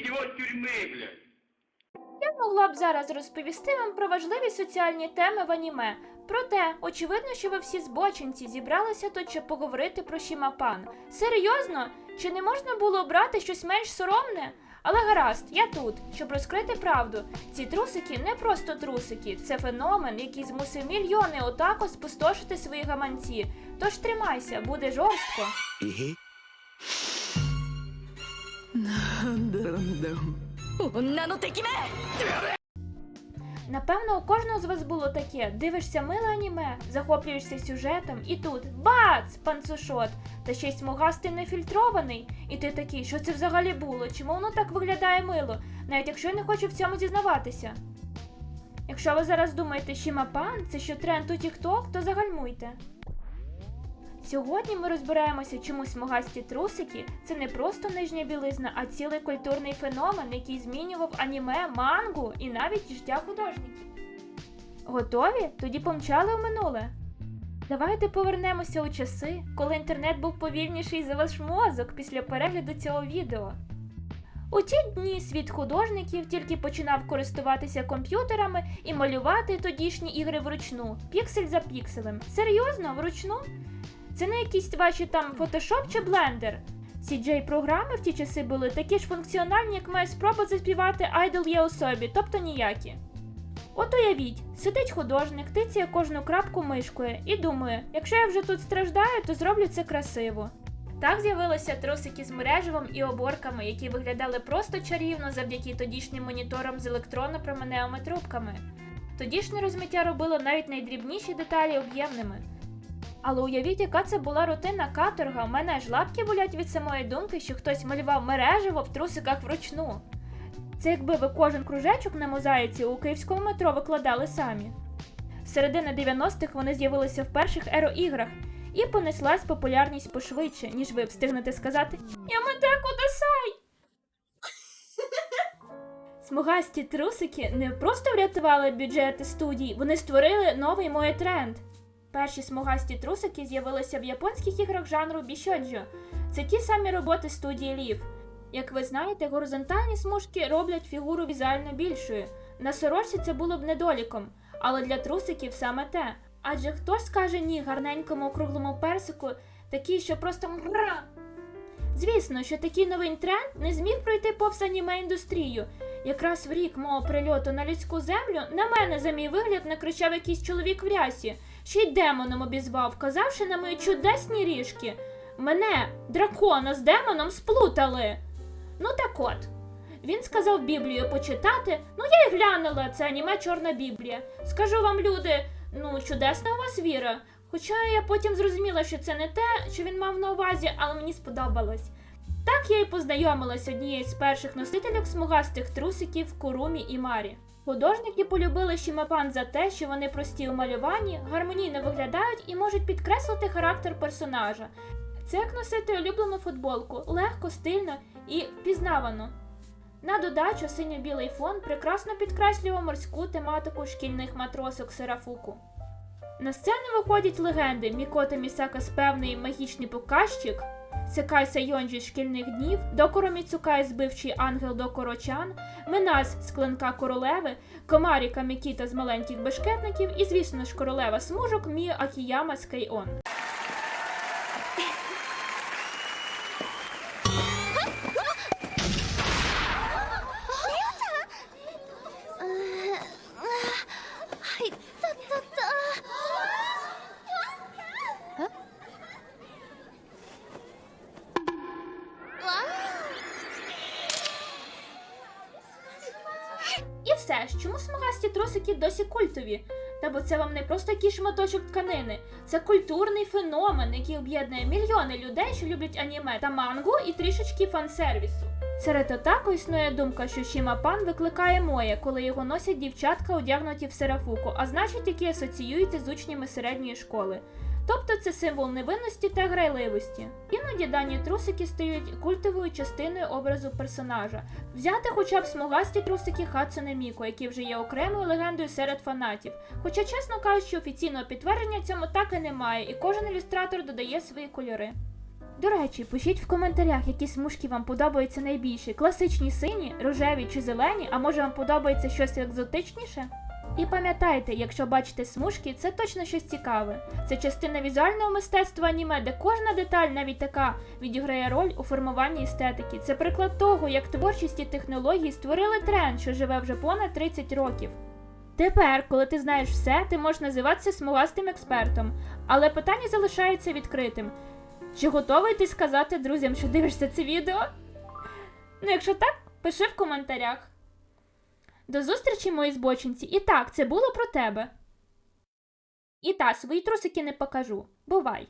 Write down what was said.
его в блядь. Я могла б зараз розповісти вам про важливі соціальні теми в аніме. Проте, очевидно, що ви всі збочинці зібралися тут, щоб поговорити про Шімапан. Серйозно? Чи не можна було обрати щось менш соромне? Але гаразд, я тут, щоб розкрити правду. Ці трусики не просто трусики, це феномен, який змусив мільйони отако спустошити свої гаманці. Тож тримайся, буде жорстко. えなんだなんだ女の敵め Напевно, у кожного з вас було таке: дивишся миле аніме, захоплюєшся сюжетом, і тут бац! Панцушот, та ще й смугастий нефільтрований. І ти такий, що це взагалі було? Чому воно так виглядає мило, навіть якщо я не хочу в цьому зізнаватися. Якщо ви зараз думаєте, Шімапан це що тренд у TikTok, то загальмуйте. Сьогодні ми розбираємося, чому смугасті трусики це не просто нижня білизна, а цілий культурний феномен, який змінював аніме, мангу і навіть життя художників. Готові? Тоді помчали у минуле. Давайте повернемося у часи, коли інтернет був повільніший за ваш мозок після перегляду цього відео. У ті дні світ художників тільки починав користуватися комп'ютерами і малювати тодішні ігри вручну, піксель за пікселем. Серйозно, вручну? Це не якісь ваші там Photoshop чи Blender. cj програми в ті часи були такі ж функціональні, як моя спроба заспівати Idol є особі, тобто ніякі. От уявіть, сидить художник, тицяє кожну крапку мишкою і думає, якщо я вже тут страждаю, то зроблю це красиво. Так з'явилися трусики з мережевом і оборками, які виглядали просто чарівно завдяки тодішнім моніторам з електронно-променевими трубками. Тодішнє розмиття робило навіть найдрібніші деталі об'ємними. Але уявіть, яка це була рутинна каторга. У мене аж лапки болять від самої думки, що хтось малював мережево в трусиках вручну. Це якби ви кожен кружечок на мозаїці у київському метро викладали самі. З середини 90-х вони з'явилися в перших ероіграх, і понеслась популярність пошвидше, ніж ви встигнете сказати Яматеку Дасай! Смугасті трусики не просто врятували бюджети студій, вони створили новий моє тренд. Перші смугасті трусики з'явилися в японських іграх жанру бішоджо. Це ті самі роботи студії Лів. Як ви знаєте, горизонтальні смужки роблять фігуру візуально більшою. На сорочці це було б недоліком, але для трусиків саме те. Адже хто ж скаже ні гарненькому округлому персику, такий, що просто мгра. Звісно, що такий новий тренд не зміг пройти повз аніме індустрію. Якраз в рік мого прильоту на людську землю на мене за мій вигляд накричав якийсь чоловік в рясі, ще й демоном обізвав, казавши на мої чудесні ріжки. Мене, дракона з демоном, сплутали. Ну так от. Він сказав Біблію почитати, ну я й глянула, це аніме Чорна Біблія. Скажу вам, люди, ну чудесна у вас віра. Хоча я потім зрозуміла, що це не те, що він мав на увазі, але мені сподобалось. Так я й познайомилась однією з перших носителів смугастих трусиків Курумі і Марі. Художники полюбили Шімапан за те, що вони прості у малюванні, гармонійно виглядають і можуть підкреслити характер персонажа. Це як носити улюблену футболку, легко, стильно і впізнавано. На додачу синьо-білий фон прекрасно підкреслював морську тематику шкільних матросок Серафуку. На сцену виходять легенди Мікота Місака з певний магічний показчик, Секай Сайонджі шкільних днів, Докоро Міцукай збивчий ангел Докоро Чан, Минас з клинка королеви, Комаріка Мікіта з маленьких бешкетників і, звісно ж, королева смужок Міо Акіяма з Кейон. І все чому смугасті трусики досі культові? Та бо це вам не просто якийсь шматочок тканини, це культурний феномен, який об'єднує мільйони людей, що люблять аніме та мангу і трішечки фан-сервісу. Серед отаку існує думка, що Шімапан викликає моє, коли його носять дівчатка, одягнуті в серафуку, а значить, які асоціюються з учнями середньої школи. Тобто це символ невинності та грайливості. Іноді дані трусики стають культовою частиною образу персонажа. Взяти хоча б смугасті трусики Хацуне Міко, які вже є окремою легендою серед фанатів. Хоча, чесно кажучи, офіційного підтвердження цьому так і немає, і кожен ілюстратор додає свої кольори. До речі, пишіть в коментарях, які смужки вам подобаються найбільше: класичні сині, рожеві чи зелені, а може вам подобається щось екзотичніше? І пам'ятайте, якщо бачите смужки, це точно щось цікаве. Це частина візуального мистецтва аніме, де кожна деталь, навіть така, відіграє роль у формуванні естетики. Це приклад того, як творчість і технології створили тренд, що живе вже понад 30 років. Тепер, коли ти знаєш все, ти можеш називатися смугастим експертом, але питання залишається відкритим. Чи готовий ти сказати друзям, що дивишся це відео? Ну, якщо так, пиши в коментарях. До зустрічі, мої збочинці. І так, це було про тебе. І та, свої трусики не покажу. Бувай!